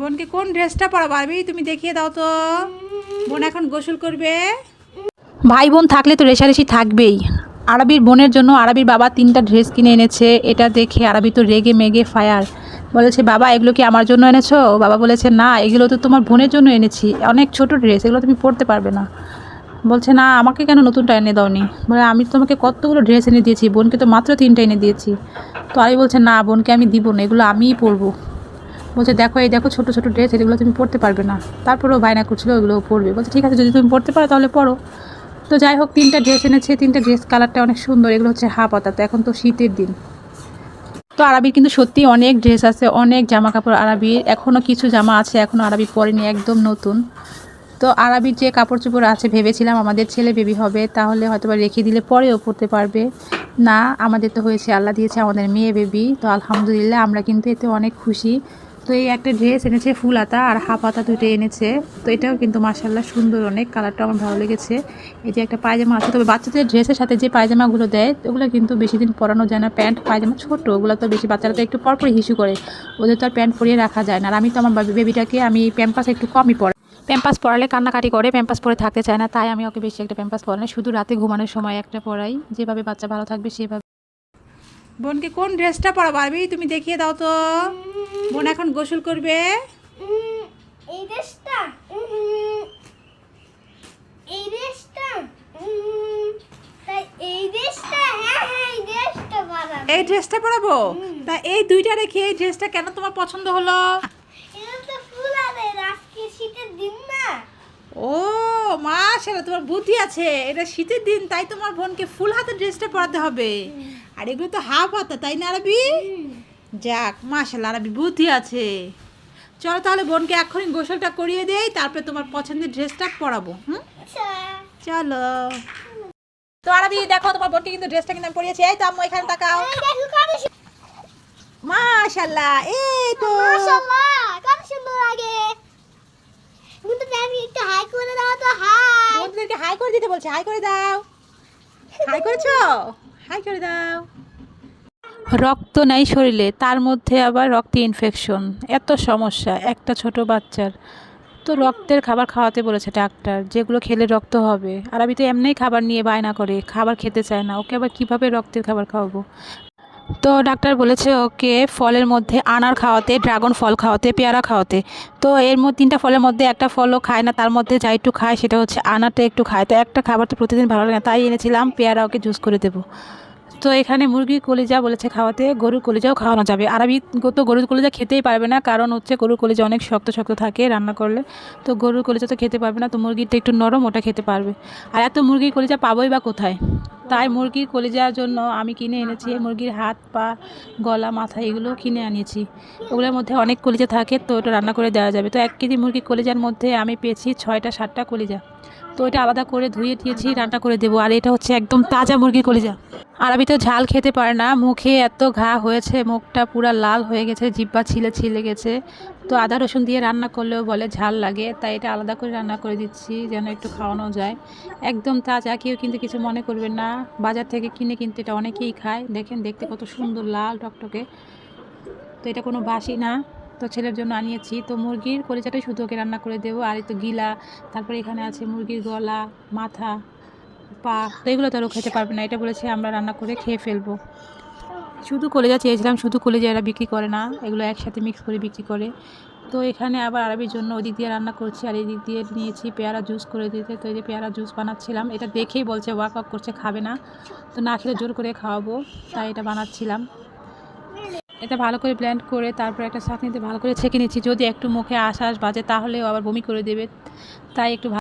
বোনকে কোন ড্রেসটা পরা পারবি? তুমি দেখিয়ে দাও তো। বোন এখন গোসল করবে। ভাই বোন থাকলে তো রেশারেশি থাকবেই। আরবির বোনের জন্য আরবির বাবা তিনটা ড্রেস কিনে এনেছে। এটা দেখে আরবি তো রেগে মেগে ফায়ার। বলেছে, বাবা, এগুলো কি আমার জন্য এনেছো? বাবা বলেছে, না, এগুলো তো তোমার বোনের জন্য এনেছি। অনেক ছোট ড্রেস, এগুলো তুমি পরতে পারবে না। বলছে, না, আমাকে কেন নতুনটা এনে দাওনি? বলে, আমি তোমাকে কতগুলো ড্রেস এনে দিয়েছি, বোনকে তো মাত্র তিনটা এনে দিয়েছি। তো আমি বলছে, না, বোনকে আমি দিব না, এগুলো আমিই পরবো। বলছে, দেখো, এই দেখো ছোটো ছোটো ড্রেস এগুলো তুমি পরতে পারবে না। তারপরেও বায়না করছিল, ওগুলো পরবে। বলছে, ঠিক আছে, যদি তুমি পরতে পারো তাহলে পরো তো যাই হোক, তিনটা ড্রেস এনেছে, তিনটা ড্রেস কালারটা অনেক সুন্দর, এগুলো হচ্ছে হাফ পাতা। তো এখন তো শীতের দিন। তো আরবির কিন্তু সত্যি অনেক ড্রেস আছে, অনেক জামা কাপড় আরবির এখনও কিছু জামা আছে এখনও আরবি পরেনি, একদম নতুন। তো আরবির যে কাপড় চোপড় আছে, ভেবেছিলাম আমাদের ছেলে বেবি হবে, তাহলে হয়তো বা রেখে দিলে পরেও পরতে পারবে। না, আমাদের তো হয়েছে, আল্লাহ দিয়েছে আমাদের মেয়ে বেবি তো আলহামদুলিল্লাহ, আমরা কিন্তু এতে অনেক খুশি। তো এই একটা ড্রেস এনেছে ফুল হাতা আর হাফ হাতা দুটো এনেছে। তো এটাও কিন্তু মার্শাল্লাহ সুন্দর অনেক। কালারটা আমার ভালো লেগেছে। এই যে একটা পায়জামা আছে, তবে বাচ্চাদের ড্রেসের সাথে যে পায়জামাগুলো দেয়, ওগুলো কিন্তু বেশি দিন পরানো যায় না। প্যান্ট, পায়জামা ছোট, ওগুলো তো বেশি বাচ্চারা তো একটু পরপরই হিসু করে। ওদের তো আর প্যান্ট পরিয়ে রাখা যায় না। আর আমি তো আমার বেবিটাকে আমি প্যাম্পাস একটু কমই পরে প্যাম্পাস পরালে কান্নাকাটি করে, প্যাম্পাস পরে থাকতে চায় না। তাই আমি ওকে বেশি একটা প্যাম্পাস পরাই না। শুধু রাতে ঘুমানোর সময় একটা পরাই। যেভাবে বাচ্চা ভালো থাকবে সেভাবে। বোনকে কোন ড্রেসটা পরা পারবি তুমি দেখিয়ে দাও তো। বোন এখন গোসল করবে? এই দেশটা এই দেশটা তাই এই দেশটা হ্যাঁ হ্যাঁ এই দেশটা বানাবো। এই ড্রেসটা পরাবো? তা এই দুইটা রেখে এই ড্রেসটা কেন তোমার পছন্দ হলো? এটা তো ফুল আছে আজকে শীতের দিন না। ও মা সেটা তোমার বুদ্ধি আছে। এটা শীতের দিন তাই তোমার বোনকে ফুল হাতের ড্রেসটা পরাতে হবে। আর এগুলো তো হাফ হাতা তাই না আরবি? যাক মাশাল্লাহ আরবি বুদ্ধি আছে। চলো তাহলে বোনকে এখনই গোসলটা করিয়ে দেই তারপরে তোমার পছন্দের ড্রেসটা পরাবো হুম? আচ্ছা। চলো। তো আরবি দেখো তোমার বোনকে কিন্তু ড্রেসটা কিন্তু আমি পরিয়েছি। এই তো আম্মু এখানে তাকাও। মাশাল্লাহ এই তো। মাশাআল্লাহ কত সুন্দর লাগে। আমি একটু হাই করে দাও তো হাই বন্ধুদেরকে হাই করে দিতে বলছে হাই করে দাও। হাই করেছ? হাই করে দাও। রক্ত নাই শরীরে, তার মধ্যে আবার রক্তে ইনফেকশন এত সমস্যা, একটা ছোট বাচ্চার। তো রক্তের খাবার খাওয়াতে বলেছে ডাক্তার, যেগুলো খেলে রক্ত হবে। আর আমি তো এমনিই খাবার নিয়ে বায়না করে, খাবার খেতে চায় না। ওকে আবার কীভাবে রক্তের খাবার খাওয়াবো? তো ডাক্তার বলেছে ওকে ফলের মধ্যে আনার খাওয়াতে, ড্রাগন ফল খাওয়াতে, পেয়ারা খাওয়াতে। তো এর মধ্যে তিনটা ফলের মধ্যে একটা ফলও খায় না, তার মধ্যে যা একটু খায় সেটা হচ্ছে আনারটা একটু খায়। তো একটা খাবার তো প্রতিদিন ভালো লাগে না, তাই এনেছিলাম, পেয়ারা ওকে জুস করে দেবো। তো এখানে মুরগির কলিজা বলেছে খাওয়াতে, গরুর কলিজাও খাওয়ানো যাবে। আর আমি তো গরুর কলিজা খেতেই পারবে না, কারণ হচ্ছে গরুর কলিজা অনেক শক্ত শক্ত থাকে রান্না করলে। তো গরুর কলিজা তো খেতে পারবে না, তো মুরগিরটা একটু নরম ওটা খেতে পারবে। আর এত মুরগির কলিজা পাবোই বা কোথায়? তাই মুরগির কলিজার জন্য আমি কিনে এনেছি, মুরগির হাত, পা, গলা, মাথা এগুলো কিনে আনিয়েছি। ওগুলোর মধ্যে অনেক কলিজা থাকে, তো ওটা রান্না করে দেওয়া যাবে। তো এক কেজি মুরগির কলিজার মধ্যে আমি পেয়েছি ছয়টা, সাতটা কলিজা। তো এটা আলাদা করে ধুয়ে দিয়েছি, রান্না করে দেবো। আর এটা হচ্ছে একদম তাজা মুরগির কলিজা। আর আমি তো ঝাল খেতে পারে না। মুখে এত ঘা হয়েছে, মুখটা পুরা লাল হয়ে গেছে, জিব্বা ছিলে ছিলে গেছে। তো আদা রসুন দিয়ে রান্না করলেও বলে ঝাল লাগে, তাই এটা আলাদা করে রান্না করে দিচ্ছি যেন একটু খাওয়ানো যায়। একদম তাজা, কেউ কিন্তু কিছু মনে করবেন না। বাজার থেকে কিনে কিন্তু এটা অনেকেই খায়। দেখেন, দেখতে কত সুন্দর লাল টকটকে। তো এটা কোনো বাসি না। তো ছেলের জন্য আনিয়েছি। তো মুরগির কলিজাটাই শুধু ওকে রান্না করে দেবো। আর তো গিলা, তারপরে এখানে আছে মুরগির গলা, মাথা। পা, তো এগুলো তো আরও খেতে পারবে না। এটা বলেছে, আমরা রান্না করে খেয়ে ফেলব। শুধু কলেজা চেয়েছিলাম, শুধু কলেজা এরা বিক্রি করে না, এগুলো একসাথে মিক্স করে বিক্রি করে। তো এখানে আবার আরবির জন্য ওদিক দিয়ে রান্না করছি, আর এদিক দিয়ে নিয়েছি পেয়ারা জুস করে দিতে। তো এই যে পেয়ারা জুস বানাচ্ছিলাম, এটা দেখেই বলছে, ওয়াক ওয়াক করছে, খাবে না। তো না খেলে জোর করে খাওয়াবো, তাই এটা বানাচ্ছিলাম। এটা ভালো করে ব্লেন্ড করে তারপর একটা চাটনিতে ভালো করে ছেঁকে নিচ্ছি। যদি একটু মুখে আশ্বাস বাজে তাহলেও আবার বমি করে দেবে। তাই একটু